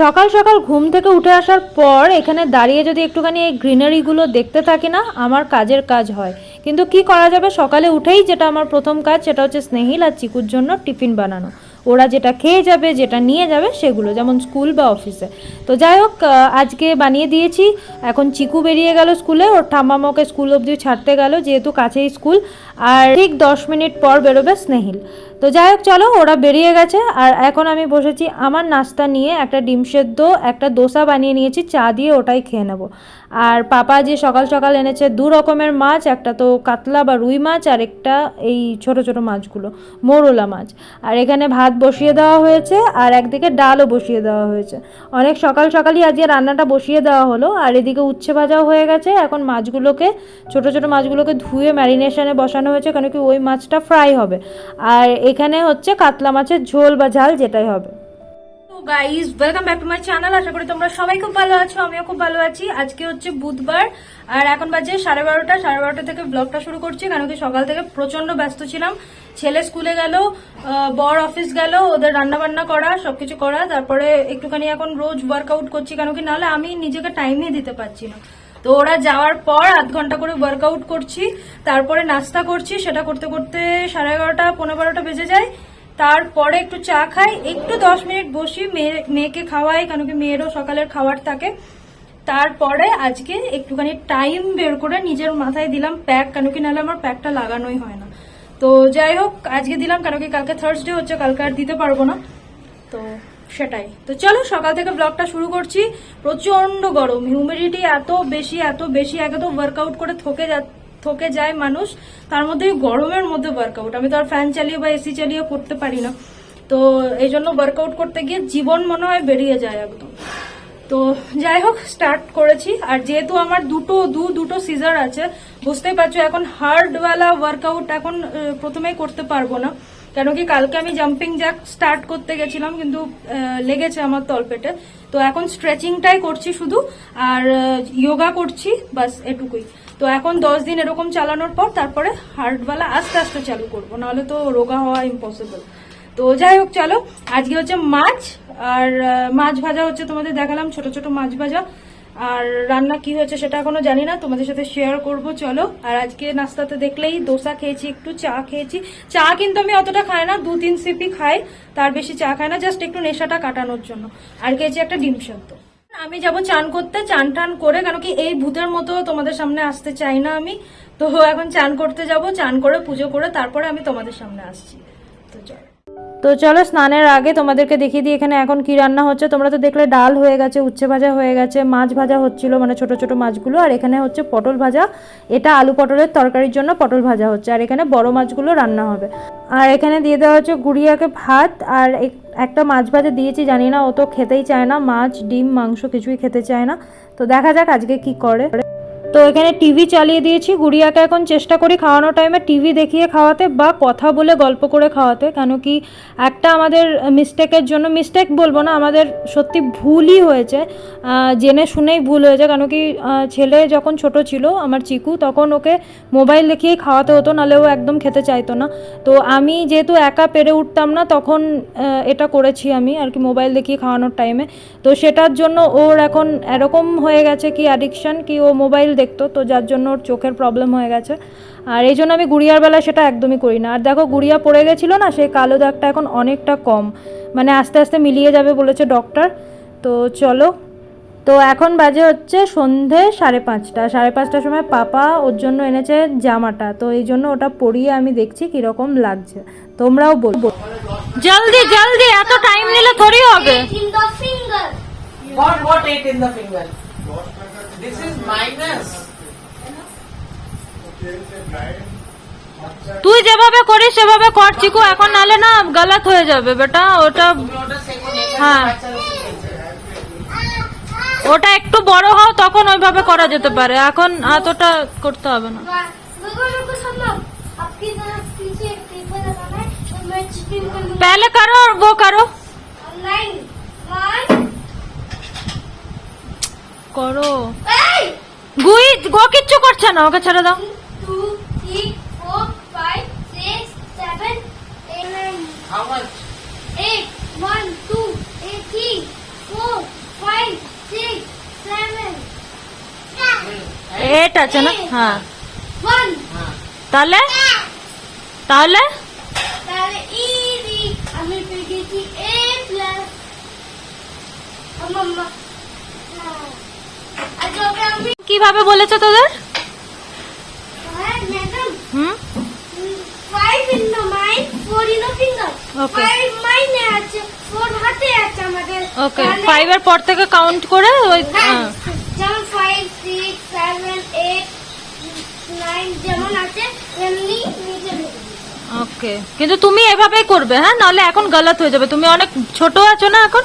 সকাল সকাল ঘুম থেকে উঠে আসার পর এখানে দাঁড়িয়ে যদি একটুখানি এই গ্রিনারিগুলো দেখতে থাকি না, আমার কাজের কাজ হয়। কিন্তু কি করা যাবে? সকালে উঠেই যেটা আমার প্রথম কাজ, সেটা হচ্ছে স্নেহিল আর চিকুর জন্য টিফিন বানানো। ওরা যেটা খেয়ে যাবে, যেটা নিয়ে যাবে, সেগুলো, যেমন স্কুল বা অফিসে। তো যাই হোক আজকে বানিয়ে দিয়েছি। এখন চিকু বেরিয়ে গেল স্কুলে, ওর ঠাম্মা ওকে স্কুল অবধি ছাড়তে গেল, যেহেতু কাছেই স্কুল। আর ঠিক দশ মিনিট পর বেরোবে স্নেহিল। তো যাই হোক, চলো, ওরা বেরিয়ে গেছে। আর এখন আমি বসেছি আমার নাস্তা নিয়ে একটা ডিম সেদ্ধ, একটা দোসা বানিয়ে নিয়েছি, চা দিয়ে ওটাই খেয়ে নেব। আর পাপা যে সকাল সকাল এনেছে দু রকমের মাছ, একটা তো কাতলা বা রুই মাছ, আর একটা এই ছোট ছোট মাছগুলো, মোরলা মাছ। আর এখানে ভাত বসিয়ে দেওয়া হয়েছে, আর একদিকে ডালও বসিয়ে দেওয়া হয়েছে। অনেক সকাল সকালই আজকে রান্নাটা বসিয়ে দেওয়া হলো, আর এদিকে উচ্ছে ভাজাও হয়ে গেছে। এখন মাছগুলোকে, ছোট ছোট মাছগুলোকে ধুয়ে ম্যারিনেশনে বসানো হয়েছে, কেন কি ওই মাছটা ফ্রাই হবে। আর এখানে হচ্ছে কাতলা মাছের ঝোল বা ঝাল যেটাই হবে। তো guys welcome back to my channel আশা করি তোমরা সবাই খুব ভালো আছো, আমিও খুব ভালো আছি। আজকে হচ্ছে বুধবার, আর এখন বাজে সাড়ে বারোটা সাড়ে বারোটা থেকে ব্লগটা শুরু করছি, কারণ কি সকাল থেকে প্রচণ্ড ব্যস্ত ছিলাম। ছেলে স্কুলে গেল বর অফিস গেল, ওদের রান্না বান্না করা, সবকিছু করা, তারপরে একটুখানি এখন রোজ ওয়ার্কআউট করছি কেন কি নাহলে আমি নিজেকে টাইমই দিতে পারছি না। তো ওরা যাওয়ার পর আধ ঘণ্টা করে ওয়ার্কআউট করছি, তারপরে নাস্তা করছি, সেটা করতে করতে সাড়ে এগারোটা পনেরো বারোটা বেজে যায়। তারপরে একটু চা খাই, একটু দশ মিনিট বসি, মেয়ে, মেয়েকে খাওয়াই, কেন কি মেয়েরও সকালের খাবার থাকে। তারপরে আজকে একটুখানি টাইম বের করে নিজের মাথায় দিলাম প্যাক কেন কি নাহলে আমার প্যাকটা লাগানোই হয় না। তো যাই হোক, আজকে দিলাম, কেন কি কালকে থার্সডে হচ্ছে, কালকে আর দিতে পারব না। তো সেটাই। তো চলো, সকাল থেকে ব্লগটা শুরু করছি। প্রচণ্ড গরম। হিউমিডিটি এত বেশি এত বেশি একে তো ওয়ার্কআউট করে থকে যা থকে যায় মানুষ। তার মধ্যে গরমের মধ্যে ওয়ার্কআউট আমি তো আর ফ্যান চালিয়ে বা এসি চালিয়ে করতে পারি না। তো এই জন্য ওয়ার্কআউট করতে গিয়ে জীবন মনে হয় বেরিয়ে যায় একদম। তো যাই হোক স্টার্ট করেছি। আর যেহেতু আমার দুটো, দু, দুটো সিজার আছে, বুঝতেই পারছ, এখন হার্ডওয়ালা ওয়ার্কআউট এখন প্রথমেই করতে পারব না। কেন কি কালকে আমি জাম্পিং জ্যাক স্টার্ট করতে গেছিলাম, কিন্তু লেগেছে আমার তলপেটে। তো এখন স্ট্রেচিংটাই করছি শুধু, আর যোগা করছি বাস এটুকুই। তো এখন দশ দিন এরকম চালানোর পর তারপরে হার্ডওয়ালা আস্তে আস্তে চালু করব, নাহলে তো রোগা হওয়া ইম্পসিবল তো যাই হোক, চলো, আজকে হচ্ছে মাছ, আর মাছ ভাজা হচ্ছে তোমাদের দেখালাম, ছোট ছোট মাছ ভাজা। আর রান্না কি হয়েছে সেটা এখনও জানি না, তোমাদের সাথে শেয়ার করব, চলো। আর আজকে নাস্তাতে দেখলেই দোসা খেয়েছি, একটু চা খেয়েছি। চা কিন্তু আমি অতটা খাই না, দু তিন সিপি খাই, তার বেশি চা খাই না জাস্ট একটু নেশাটা কাটানোর জন্য। আর খেয়েছি একটা ডিম সেদ্ধ। আমি যাব চান করতে, চান টান করে, কেন কি এই ভূতের মতো তোমাদের সামনে আসতে চাই না আমি। তো এখন চান করতে যাব, চান করে পুজো করে তারপরে আমি তোমাদের সামনে আসছি। তো চলো। তো চলো স্নানের আগে তোমাদেরকে দেখিয়ে দিই এখানে এখন কি রান্না হচ্ছে। তোমরা তো দেখলে ডাল হয়ে গেছে, উচ্ছে ভাজা হয়ে গেছে, মাছ ভাজা হচ্ছিল মানে ছোট ছোট মাছগুলো। আর এখানে হচ্ছে পটল ভাজা। এটা আলু পটলের তরকারির জন্য পটল ভাজা হচ্ছে। আর এখানে বড় মাছগুলো রান্না হবে। আর এখানে দিয়ে দেওয়া হচ্ছে গুড়িয়াকে ভাত। আর এক- একটা মাছ ভাজা দিয়েছি, জানি না, ও তো খেতেই চায় না। মাছ, ডিম, মাংস কিছুই খেতে চায় না। তো দেখা যাক আজকে কি করে। তো এখানে টিভি চালিয়ে দিয়েছি। গুড়িয়াকে এখন চেষ্টা করি খাওয়ানোর টাইমে টিভি দেখিয়ে খাওয়াতে বা কথা বলে গল্প করে খাওয়াতে। কেন কি একটা আমাদের মিস্টেকের জন্য মিস্টেক বলব না, আমাদের সত্যি ভুলই হয়েছে। জেনে শুনেই ভুল হয়েছে। কেন কি ছেলে যখন ছোট ছিল, আমার চিকু, তখন ওকে মোবাইল দেখিয়েই খাওয়াতে হতো, নাহলে ও একদম খেতে চাইতো না। তো আমি যেহেতু একা পেরে উঠতাম না, তখন এটা করেছি আমি আর কি মোবাইল দেখিয়ে খাওয়ানোর টাইমে তো সেটার জন্য ওর এখন এরকম হয়ে গেছে কি অ্যাডিকশন কি ও মোবাইল দেখতো তো যার জন্য ওর চোখের প্রবলেম হয়ে গেছে। আর এই জন্য আমি গুড়িয়ার বেলা সেটা একদমই করি না। আর দেখো গুড়িয়া পড়ে গেছিল না সেই কালো দাগটা এখন অনেকটা কম। মানে আস্তে আস্তে মিলিয়ে যাবে বলেছে ডক্টর তো চলো তো এখন বাজে হচ্ছে সন্ধে সাড়ে পাঁচটা। সাড়ে পাঁচটার সময় পাপা ওর জন্য এনেছে জামাটা। তো এই জন্য ওটা পরিয়ে আমি দেখছি কীরকম লাগছে। তোমরাও বলব জলদি জলদি এত টাইম নিলে থরি হবে। in the finger. What what eight in the finger? This is minus. তুই যেভাবে করিস সেভাবে কর চিকু এখন নালে না গালাত হয়ে যাবে বেটা ওটা তুমি ওটা শেখো না, এখানে হ্যাঁ। বাচ্চারা শিখেছে। ওটা একটু বড় হও তখন ওইভাবে করা যেতে পারে এখন এতটা করতে হবে না रुको रुको सब लोग आपकी तरफ पीछे एक पेपर लगाना है तो मैं स्क्रीन कर लूंगा पहले करो और वो करो नाइन वन করো। গুই গো কিচ্ছু করছে না ওকে ছেড়ে দাও। এইট আছে না? হ্যাঁ।, হ্যাঁ। তাহলে? তাহলে? তাহলে আমি পেয়ে গেছি এ প্লাস কীভাবে বলেছে তোদের? হ্যাঁ হুম? Five in the mind four in the finger five মাইন্ডে আছে ফোর হাতে আছে আমাদের। ওকে ফাইভের পর থেকে কাউন্ট করে ওই হ্যাঁ, হ্যাঁ। যেমন five six seven eight nine যেমন আছে এমনি নিচে ওকে কিন্তু তুমি এভাবেই করবে হ্যাঁ? নাহলে এখন গলত হয়ে যাবে। তুমি অনেক ছোট আছো না এখন?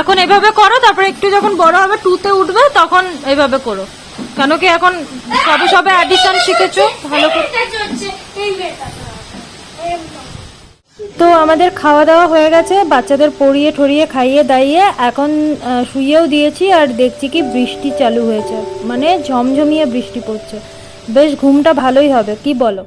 এখন এভাবে করো তারপরে একটু যখন বড় হবে টুতে উঠবে তখন এভাবে করো। কেন কি এখন সবে সবে অ্যাডিশন শিখেছো? ভালো তো আমাদের খাওয়া দাওয়া হয়ে গেছে বাচ্চাদের পড়িয়ে ঠরিয়ে খাইয়ে দাইয়ে এখন আহ, শুইয়েও দিয়েছি আর দেখছি কি বৃষ্টি চালু হয়েছে। মানে ঝমঝমিয়ে বৃষ্টি পড়ছে। বেশ ঘুমটা ভালোই হবে কি বলো?